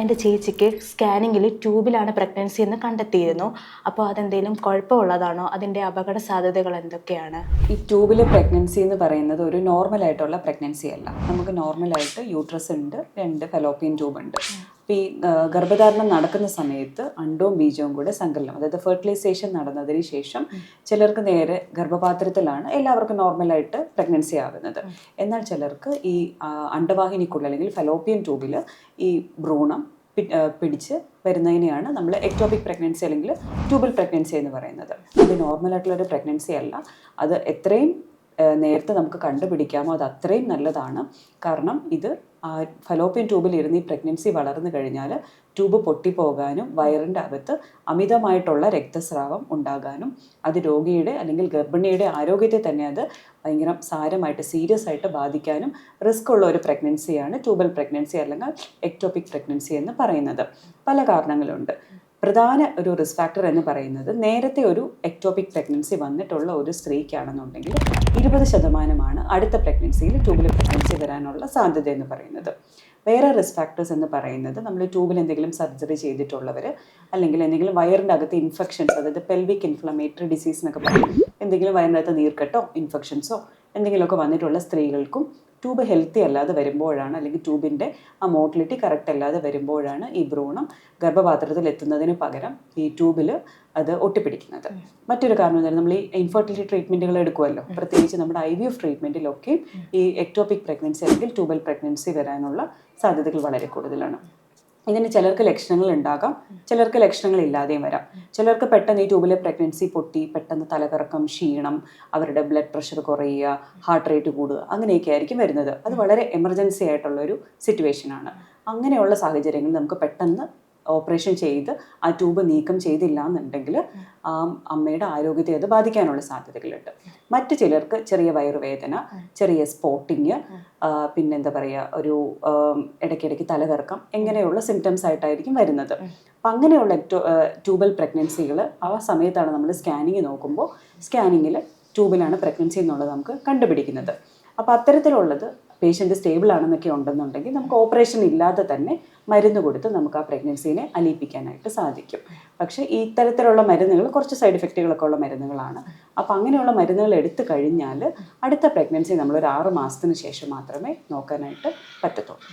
എന്റെ ചേച്ചിക്ക് സ്കാനിങ്ങിൽ ട്യൂബിലാണ് പ്രഗ്നൻസി എന്ന് കണ്ടെത്തിയിരുന്നു. അപ്പോൾ അതെന്തെങ്കിലും കുഴപ്പമുള്ളതാണോ? അതിന്റെ അപകട സാധ്യതകൾ എന്തൊക്കെയാണ്? ഈ ട്യൂബിലെ പ്രഗ്നൻസി എന്ന് പറയുന്നത് ഒരു നോർമലായിട്ടുള്ള പ്രഗ്നൻസി അല്ല. നമുക്ക് നോർമലായിട്ട് യൂട്രസ് ഉണ്ട് രണ്ട് ഫെലോപ്പിയൻ ട്യൂബ് ഉണ്ട്. അപ്പോൾ ഈ ഗർഭധാരണം നടക്കുന്ന സമയത്ത് അണ്ടവും ബീജവും കൂടെ സങ്കലനം അതായത് ഫെർട്ടിലൈസേഷൻ നടന്നതിന് ശേഷം ചിലർക്ക് നേരെ ഗർഭപാത്രത്തിലാണ് എല്ലാവർക്കും നോർമലായിട്ട് പ്രഗ്നൻസി ആകുന്നത്. എന്നാൽ ചിലർക്ക് ഈ അണ്ടവാഹിനിക്കുള്ള അണ്ടവാഹിനിക്കുള്ളിൽ അല്ലെങ്കിൽ ഫലോപ്പിയൻ ട്യൂബിൽ ഈ ഭ്രൂണം പിടിച്ച് വരുന്നതിനെയാണ് നമ്മൾ എക്ടോപിക് പ്രഗ്നൻസി അല്ലെങ്കിൽ ട്യൂബൽ പ്രഗ്നൻസി എന്ന് പറയുന്നത്. അത് ഒരു പ്രഗ്നൻസി അല്ല. അത് എത്രയും നേരത്തെ നമുക്ക് കണ്ടുപിടിക്കാമോ? അത് അത്രയും നല്ലതാണ്. കാരണം ഇത് ഫലോപ്യൻ ട്യൂബിൽ ഇരുന്ന് ഈ പ്രഗ്നൻസി വളർന്നു കഴിഞ്ഞാൽ ട്യൂബ് പൊട്ടിപ്പോകാനും വയറിന്റെ അകത്ത് അമിതമായിട്ടുള്ള രക്തസ്രാവം ഉണ്ടാകാനും അത് രോഗിയുടെ അല്ലെങ്കിൽ ഗർഭിണിയുടെ ആരോഗ്യത്തെ തന്നെ അത് ഭയങ്കര സാരമായിട്ട് സീരിയസ് ആയിട്ട് ബാധിക്കാനും റിസ്ക് ഉള്ള ഒരു പ്രഗ്നൻസിയാണ് ട്യൂബൽ പ്രഗ്നൻസി അല്ലെങ്കിൽ എക്ടോപിക് പ്രഗ്നൻസി എന്ന് പറയുന്നത്. പല കാരണങ്ങളുണ്ട്. പ്രധാന ഒരു റിസ്ക് ഫാക്ടർ എന്ന് പറയുന്നത് നേരത്തെ ഒരു എക്ടോപിക് പ്രഗ്നൻസി വന്നിട്ടുള്ള ഒരു സ്ത്രീക്കാണെന്നുണ്ടെങ്കിൽ ഇരുപത് ശതമാനമാണ് അടുത്ത പ്രഗ്നൻസിയിൽ ട്യൂബിൽ പ്രഗ്നൻസി വരാനുള്ള സാധ്യത എന്ന് പറയുന്നത്. വേറെ റിസ്ക് ഫാക്ടേഴ്സ് എന്ന് പറയുന്നത് നമ്മൾ ട്യൂബിൽ എന്തെങ്കിലും സർജറി ചെയ്തിട്ടുള്ളവർ അല്ലെങ്കിൽ എന്തെങ്കിലും വയറിന്റെ അകത്ത് ഇൻഫെക്ഷൻസ് അതായത് പെൽവിക് ഇൻഫ്ലമേറ്ററി ഡിസീസ് എന്നൊക്കെ പറയും. എന്തെങ്കിലും വയറിന്റെ അകത്ത് നീർക്കെട്ടോ ഇൻഫെക്ഷൻസോ എന്തെങ്കിലുമൊക്കെ വന്നിട്ടുള്ള സ്ത്രീകൾക്കും ട്യൂബ് ഹെൽത്തി അല്ലാതെ വരുമ്പോഴാണ് അല്ലെങ്കിൽ ട്യൂബിന്റെ ആ മോട്ടിലിറ്റി കറക്റ്റ് അല്ലാതെ വരുമ്പോഴാണ് ഈ ഭ്രൂണം ഗർഭപാത്രത്തിൽ എത്തുന്നതിന് പകരം ഈ ട്യൂബിൽ അത് ഒട്ടിപ്പിടിക്കുന്നത്. മറ്റൊരു കാരണം എന്ന് നമ്മൾ ഈ ഇൻഫെർട്ടിലിറ്റി ട്രീറ്റ്മെന്റുകൾ എടുക്കുമല്ലോ. പ്രത്യേകിച്ച് നമ്മുടെ ഐ വി എഫ് ട്രീറ്റ്മെന്റിലൊക്കെ ഈ എക്ടോപിക് പ്രഗ്നൻസി അല്ലെങ്കിൽ ട്യൂബൽ പ്രഗ്നൻസി വരാനുള്ള സാധ്യതകൾ വളരെ കൂടുതലാണ്. ഇതിന് ചിലർക്ക് ലക്ഷണങ്ങൾ ഉണ്ടാകാം ചിലർക്ക് ലക്ഷണങ്ങൾ ഇല്ലാതെയും വരാം. ചിലർക്ക് പെട്ടെന്ന് ഈ ട്യൂബിലെ പ്രഗ്നൻസി പൊട്ടി പെട്ടെന്ന് തലകറക്കം ക്ഷീണം അവരുടെ ബ്ലഡ് പ്രഷർ കുറയുക ഹാർട്ട് റേറ്റ് കൂടുക അങ്ങനെയൊക്കെ ആയിരിക്കും വരുന്നത്. അത് വളരെ എമർജൻസി ആയിട്ടുള്ള ഒരു സിറ്റുവേഷൻ ആണ്. അങ്ങനെയുള്ള സാഹചര്യങ്ങളിൽ നമുക്ക് പെട്ടെന്ന് ഓപ്പറേഷൻ ചെയ്ത് ആ ട്യൂബ് നീക്കം ചെയ്തില്ല എന്നുണ്ടെങ്കിൽ ആ അമ്മയുടെ ആരോഗ്യത്തെ അത് ബാധിക്കാനുള്ള സാധ്യതകളുണ്ട്. മറ്റു ചിലർക്ക് ചെറിയ വയറുവേദന ചെറിയ സ്പോട്ടിങ് പിന്നെന്താ പറയുക ഒരു ഇടയ്ക്കിടയ്ക്ക് തലകറക്കം എങ്ങനെയുള്ള സിംറ്റംസ് ആയിട്ടായിരിക്കും വരുന്നത്. അപ്പം അങ്ങനെയുള്ള ട്യൂബൽ പ്രഗ്നൻസികൾ ആ സമയത്താണ് നമ്മൾ സ്കാനിങ് നോക്കുമ്പോൾ സ്കാനിങ്ങിൽ ട്യൂബിലാണ് പ്രഗ്നൻസി എന്നുള്ളത് നമുക്ക് കണ്ടുപിടിക്കുന്നത്. അപ്പോൾ അത്തരത്തിലുള്ളത് പേഷ്യന്റ് സ്റ്റേബിൾ ആണെന്നൊക്കെ ഉണ്ടെന്നുണ്ടെങ്കിൽ നമുക്ക് ഓപ്പറേഷൻ ഇല്ലാതെ തന്നെ മരുന്ന് കൊടുത്ത് നമുക്ക് ആ പ്രഗ്നൻസിനെ അലിയിപ്പിക്കാനായിട്ട് സാധിക്കും. പക്ഷേ ഇത്തരത്തിലുള്ള മരുന്നുകൾ കുറച്ച് സൈഡ് എഫക്റ്റുകളൊക്കെ ഉള്ള മരുന്നുകളാണ്. അപ്പോൾ അങ്ങനെയുള്ള മരുന്നുകൾ എടുത്തു കഴിഞ്ഞാൽ അടുത്ത പ്രഗ്നൻസി നമ്മൾ ഒരു ആറ് മാസത്തിന് ശേഷം മാത്രമേ നോക്കാനായിട്ട് പറ്റത്തുള്ളൂ.